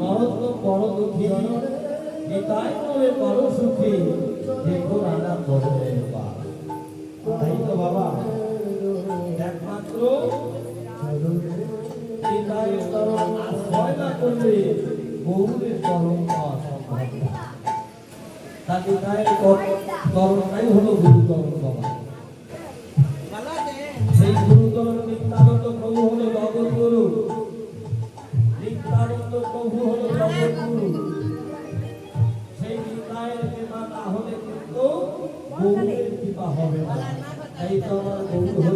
নরত্ন বড় দুঃখী নিতাই করে বড় সুখী দেখো রানা করবে তাই তো বাবা একমাত্র নিতাই চরণ আশ্রয় গৌরের চরণ পাওয়া সম্ভব না তা নিতাই চরণটাই হলো গুরুচরণ বাবা সেই গুরুচরণ নিত্যানন্দ প্রভু হলো জগৎ নিত্যানন্দ প্রভু হলো সেই নিতায়ের কৃপা না হলে কিন্তু গৌরের কৃপা হবে না। তাই তো আমার গৌর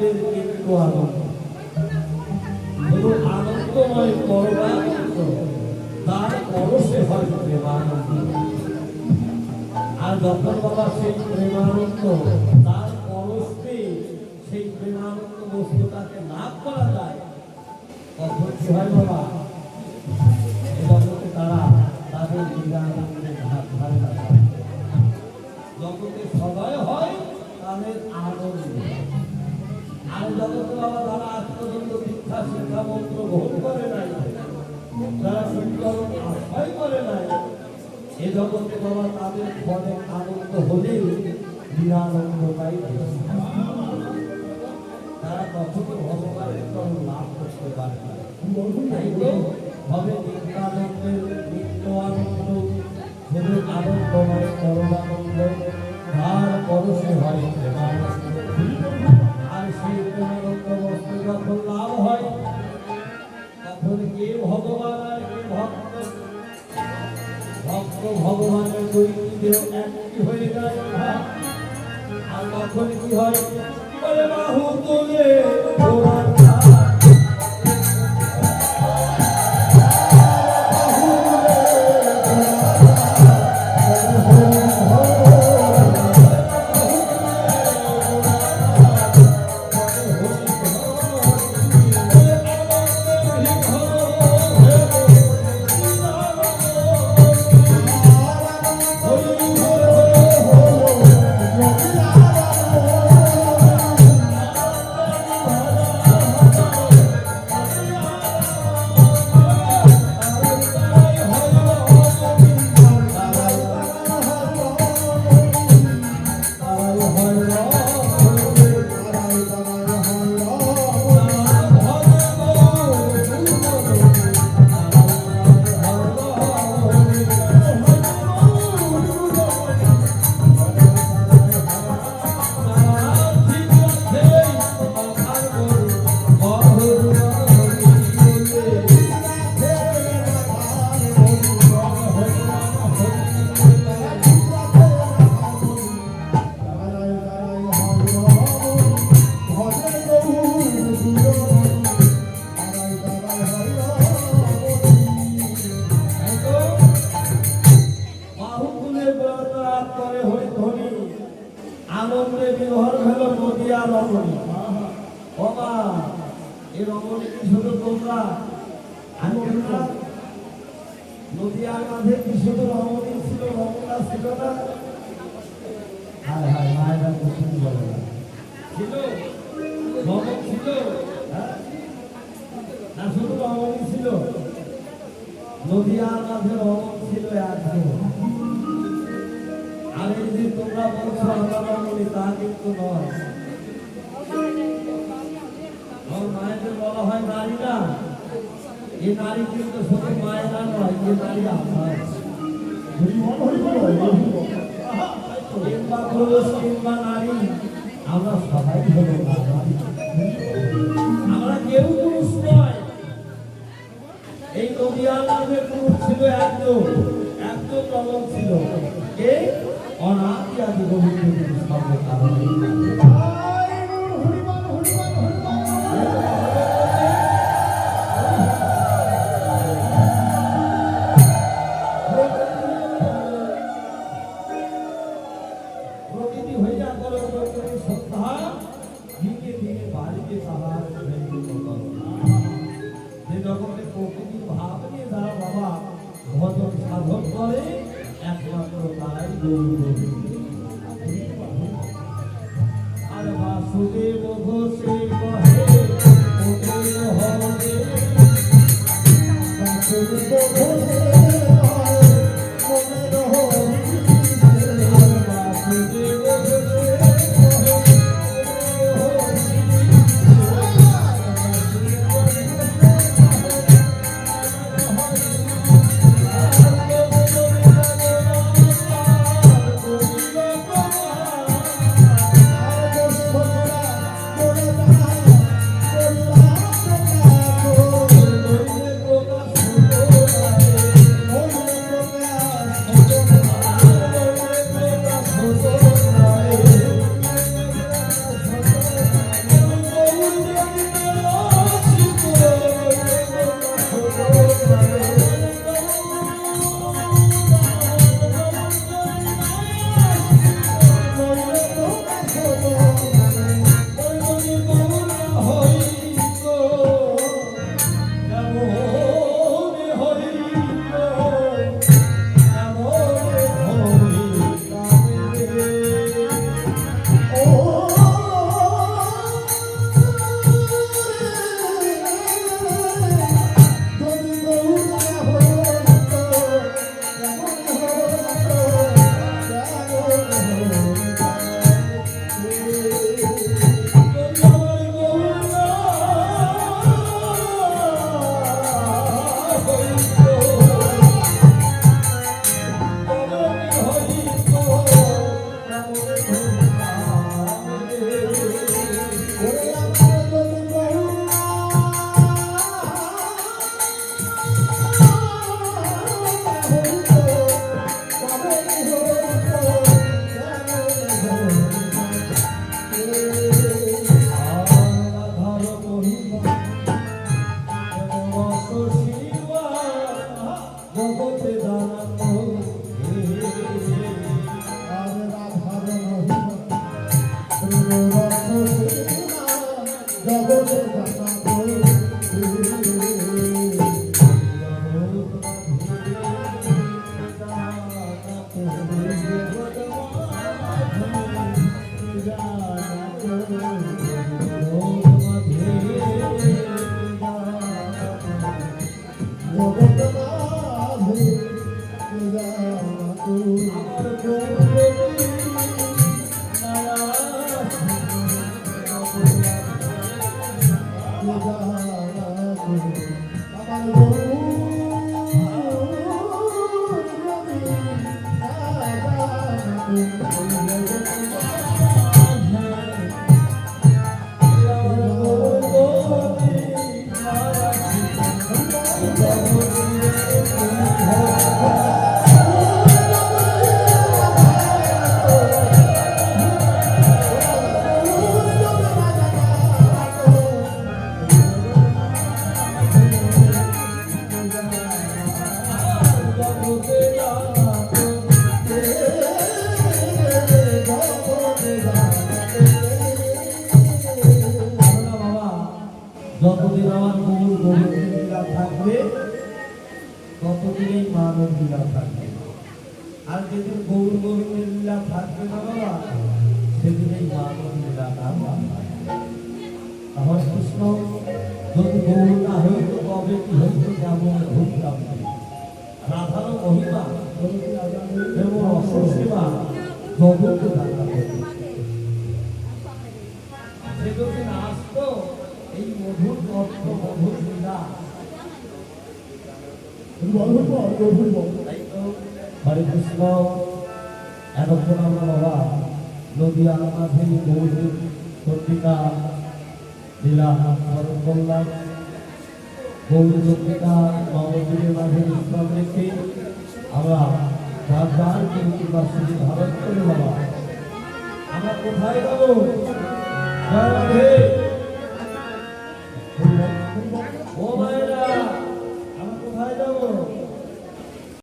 নিত্যানন্দের কিন্তু আনন্দ আনন্দময় পরমানন্দ, তার পরশে হয় প্রেমানন্দ। আর যখন বাবা সেই প্রেমানন্দ, তার পরশে সেই প্রেমানন্দ বস্তুটাকে লাভ করা যায়, তখন কি হয় বাবা এ জগতে বাবা তাদের ফলে আনন্দ হলেও নিরানন্দটাই। তারা কখনো ভগবানের চরণ লাভ করতে পারে না তাই হবে নিত্যানন্দের নিত্য আনন্দ শুধু আনন্দময় পরমানন্দ তার পরশে হয় ভগবানের দৈনন্দিন একটি হয়ে যায় আর তখন কি হয়? বাহু তুলে আমি নদিয়ার মাঝে কি শুধু রমণী ছিল রমণা ছিল না হায় হায় মায়েরা কুসুম বলে না ছিল? রমণ ছিল? না, শুধু রমণী ছিল। নদিয়ার মাঝে রমণ ছিল একজন। আর এই যে তোমরা বলছো, আমরা রমণী তা কিন্তু নয়। মায়েদের বলা হয় নারী না এই নারী কিন্তু শুধু মায়েরা নয় যে নারী আপনার কিংবা পুরুষ কিংবা নারী আমরা সবাই হলো। আমরা কেউ পুরুষ নয় এই নদিয়ার নামে পুরুষ ছিল একজন একজন রমণ ছিল। কে অনাদি আদি গোবিন্দ পুরুষ আর বাসুদেব Thank you. লীলা আর যেদিন গৌর গোবিন্দের লীলা থাকবে না বাবা, সেদিনই মানব লীলাটা থাকবে আমার গৌর না হইত তবে কি হইত যেমন ভূমিকা মহিমা এবং জগৎকে হরে কৃষ্ণ এতক্ষণ আমরা বাবা নদীয়া মাঝে গৌরী পত্রিকা লীলা স্মরণ করলাম গৌরী পত্রিকা মহামন্দিরের মাঝে বিশ্রাম রেখে আমরা রাজদার কিন্তু বাসী ভারত করে বাবা আমরা কোথায় যাব?